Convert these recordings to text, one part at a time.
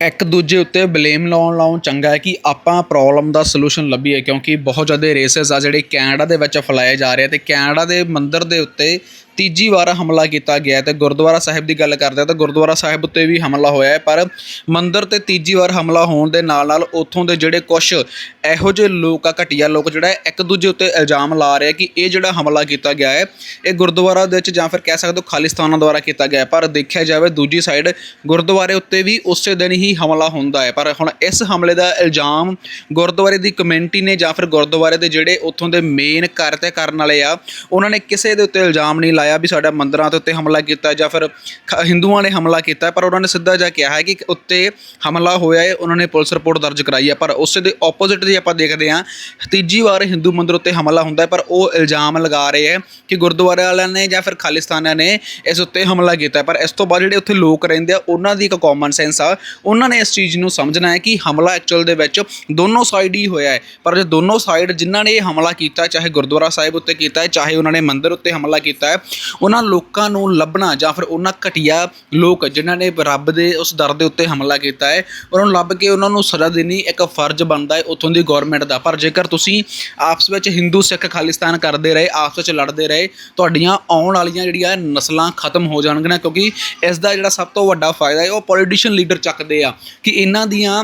ਇੱਕ ਦੂਜੇ ਉੱਤੇ ਬਲੇਮ ਲਾਉਣ ਲਾਉਣ ਚੰਗਾ ਹੈ ਕਿ ਆਪਾਂ ਪ੍ਰੋਬਲਮ ਦਾ ਸੋਲੂਸ਼ਨ ਲੱਭੀਏ, ਕਿਉਂਕਿ ਬਹੁਤ ਜ਼ਿਆਦਾ ਰੇਸਿਸ ਆ ਜਿਹੜੇ ਕੈਨੇਡਾ ਦੇ ਵਿੱਚ ਫੈਲਾਏ ਜਾ ਰਹੇ ਆ ਤੇ ਕੈਨੇਡਾ ਦੇ ਮੰਦਰ ਦੇ ਉੱਤੇ ਤੀਜੀ ਵਾਰ ਹਮਲਾ ਕੀਤਾ ਗਿਆ ਹੈ। ਤੇ ਗੁਰਦੁਆਰਾ ਸਾਹਿਬ ਦੀ ਗੱਲ ਕਰਦੇ ਆ ਤਾਂ ਗੁਰਦੁਆਰਾ ਸਾਹਿਬ ਉੱਤੇ ਵੀ ਹਮਲਾ ਹੋਇਆ ਹੈ, ਪਰ ਮੰਦਿਰ ਤੇ ਤੀਜੀ ਵਾਰ ਹਮਲਾ ਹੋਣ ਦੇ ਨਾਲ ਨਾਲ ਉੱਥੋਂ ਦੇ ਜਿਹੜੇ ਕੁਝ ਇਹੋ ਜਿਹੇ ਲੋਕ ਆ, ਘਟੀਆ ਲੋਕ ਜਿਹੜਾ ਇੱਕ ਦੂਜੇ ਉੱਤੇ ਇਲਜ਼ਾਮ ਲਾ ਰਹੇ ਆ ਕਿ ਇਹ ਜਿਹੜਾ ਹਮਲਾ ਕੀਤਾ ਗਿਆ ਹੈ, ਇਹ ਗੁਰਦੁਆਰਾ ਦੇ ਵਿੱਚ ਜਾਂ ਫਿਰ ਕਹਿ ਸਕਦੇ ਹੋ ਖਾਲਿਸਤਾਨਾਂ ਦੁਆਰਾ ਕੀਤਾ ਗਿਆ ਪਰ ਦੇਖਿਆ ਜਾਵੇ ਦੂਜੀ ਸਾਈਡ ਗੁਰਦੁਆਰੇ ਉੱਤੇ ਵੀ ਉਸੇ ਦਿਨ ਹੀ ਹਮਲਾ ਹੁੰਦਾ ਹੈ। ਪਰ ਹੁਣ ਇਸ ਹਮਲੇ ਦਾ ਇਲਜ਼ਾਮ ਗੁਰਦੁਆਰੇ ਦੀ ਕਮਿਊਨਿਟੀ ਨੇ ਜਾਂ ਫਿਰ ਗੁਰਦੁਆਰੇ ਦੇ ਜਿਹੜੇ ਉੱਥੋਂ ਦੇ ਮੇਨ ਤੇ ਕਰਨ ਵਾਲੇ ਆ, ਉਹਨਾਂ ਨੇ ਕਿਸੇ ਦੇ ਉੱਤੇ ਇਲਜ਼ਾਮ ਨਹੀਂ ਲਾਇਆ ਵੀ ਸਾਡਾ ਮੰਦਰਾਂ ਦੇ ਉੱਤੇ ਹਮਲਾ ਕੀਤਾ ਜਾਂ ਫਿਰ ਖ- ਹਿੰਦੂਆਂ ਨੇ ਹਮਲਾ ਕੀਤਾ, ਪਰ ਉਹਨਾਂ ਨੇ ਸਿੱਧਾ ਜਿਹਾ ਕਿਹਾ ਹੈ ਕਿ ਉੱਤੇ ਹਮਲਾ ਹੋਇਆ ਹੈ ਉਹਨਾਂ ਨੇ ਪੁਲਿਸ ਰਿਪੋਰਟ ਦਰਜ ਕਰਾਈ ਹੈ, ਪਰ ਉਸ ਦੇ ਆਪੋਜ਼ਿਟ ਜੇ ਆਪਾਂ ਦੇਖਦੇ ਹਾਂ, ਤੀਜੀ ਵਾਰ ਹਿੰਦੂ ਮੰਦਰ ਉੱਤੇ ਹਮਲਾ ਹੁੰਦਾ ਹੈ, ਪਰ ਉਹ ਇਲਜ਼ਾਮ ਲਗਾ ਰਹੇ ਹੈ ਕਿ ਗੁਰਦੁਆਰੇ ਵਾਲਿਆਂ ਨੇ ਜਾਂ ਫਿਰ ਖਾਲਿਸਤਾਨੀਆਂ ਨੇ ਇਸ ਉੱਤੇ ਹਮਲਾ ਕੀਤਾ ਪਰ ਇਸ ਤੋਂ ਬਾਅਦ ਜਿਹੜੇ ਉੱਥੇ ਲੋਕ ਰਹਿੰਦੇ ਆ, ਉਹਨਾਂ ਦੀ ਇੱਕ ਕਾਮਨ ਸੈਂਸ ਆ, ਉਹਨਾਂ ਨੇ ਇਸ ਚੀਜ਼ ਨੂੰ ਸਮਝਣਾ ਹੈ ਕਿ ਹਮਲਾ ਐਕਚੁਅਲ ਦੇ ਵਿੱਚ ਦੋਨੋਂ ਸਾਈਡ ਹੀ ਹੋਇਆ ਹੈ, ਪਰ ਜੇ ਦੋਨੋਂ ਸਾਈਡ ਜਿਨ੍ਹਾਂ ਨੇ ਇਹ ਹਮਲਾ ਕੀਤਾ, ਚਾਹੇ ਗੁਰਦੁਆਰਾ ਸਾਹਿਬ ਉੱਤੇ ਕੀਤਾ ਹੈ, ਚਾਹੇ ਉਹਨਾਂ ਨੇ ਮੰਦਿਰ ਉੱਤੇ ਹਮਲਾ ਕੀਤਾ ਹੈ ਉਹਨਾਂ ਲੋਕਾਂ ਨੂੰ ਲੱਭਣਾ ਜਾਂ ਫਿਰ ਉਹਨਾਂ ਘਟੀਆ ਲੋਕ ਜਿਨ੍ਹਾਂ ਨੇ ਰੱਬ ਦੇ ਉਸ ਦਰ ਦੇ ਉੱਤੇ ਹਮਲਾ ਕੀਤਾ ਹੈ ਉਹਨਾਂ ਨੂੰ ਲੱਭ ਕੇ ਉਹਨਾਂ ਨੂੰ ਸਜ਼ਾ ਦੇਣੀ ਇੱਕ ਫਰਜ਼ ਬਣਦਾ ਹੈ ਉੱਥੋਂ ਦੀ ਗਵਰਨਮੈਂਟ ਦਾ। ਪਰ ਜੇਕਰ ਤੁਸੀਂ ਆਪਸ ਵਿੱਚ ਹਿੰਦੂ ਸਿੱਖ ਖਾਲਿਸਤਾਨ ਕਰਦੇ ਰਹੇ, ਆਪਸ ਵਿੱਚ ਲੜਦੇ ਰਹੇ, ਤੁਹਾਡੀਆਂ ਆਉਣ ਵਾਲੀਆਂ ਜਿਹੜੀਆਂ ਨਸਲਾਂ ਖਤਮ ਹੋ ਜਾਣਗੀਆਂ, ਕਿਉਂਕਿ ਇਸ ਦਾ ਜਿਹੜਾ ਸਭ ਤੋਂ ਵੱਡਾ ਫਾਇਦਾ ਹੈ, ਉਹ ਪੋਲੀਟੀਸ਼ੀਅਨ ਲੀਡਰ ਚੱਕਦੇ ਆ ਕਿ ਇਹਨਾਂ ਦੀਆਂ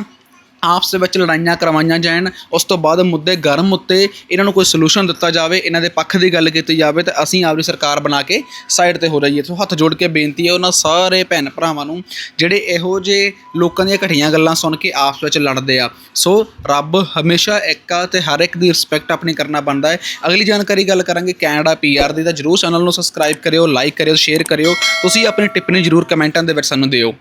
ਆਪਸ ਦੇ ਵਿੱਚ ਲੜਾਈਆਂ ਕਰਵਾਈਆਂ ਜਾਣ, ਉਸ ਤੋਂ ਬਾਅਦ ਮੁੱਦੇ ਗਰਮ ਉੱਤੇ ਇਹਨਾਂ ਨੂੰ ਕੋਈ ਸੋਲੂਸ਼ਨ ਦਿੱਤਾ ਜਾਵੇ, ਇਹਨਾਂ ਦੇ ਪੱਖ ਦੀ ਗੱਲ ਕੀਤੀ ਜਾਵੇ ਤੇ ਅਸੀਂ ਆਪਣੀ ਸਰਕਾਰ ਬਣਾ ਕੇ ਸਾਈਡ ਤੇ ਹੋ ਰਹੀਏ ਸੋ ਹੱਥ ਜੋੜ ਕੇ ਬੇਨਤੀ ਹੈ ਉਹਨਾਂ ਸਾਰੇ ਭੈਣ ਭਰਾਵਾਂ ਨੂੰ, ਜਿਹੜੇ ਇਹੋ ਜਿਹੇ ਲੋਕਾਂ ਦੀਆਂ ਘਟੀਆਂ ਗੱਲਾਂ ਸੁਣ ਕੇ ਆਪਸ ਵਿੱਚ ਲੜਦੇ ਆ। ਸੋ ਰੱਬ ਹਮੇਸ਼ਾ ਇੱਕ ਆ ਤੇ ਹਰ ਇੱਕ ਦੀ ਰਿਸਪੈਕਟ ਆਪਣੀ ਕਰਨਾ ਬਣਦਾ ਹੈ। ਅਗਲੀ ਜਾਣਕਾਰੀ ਗੱਲ ਕਰਾਂਗੇ ਕੈਨੇਡਾ ਪੀਆਰ ਦੀ, ਤਾਂ ਜਰੂਰ ਚੈਨਲ ਨੂੰ ਸਬਸਕ੍ਰਾਈਬ ਕਰਿਓ ਲਾਈਕ ਕਰਿਓ ਸ਼ੇਅਰ ਕਰਿਓ। ਤੁਸੀਂ ਆਪਣੀ ਟਿੱਪਣੀ ਜਰੂਰ ਕਮੈਂਟਾਂ ਦੇ ਵਿੱਚ ਸਾਨੂੰ ਦਿਓ।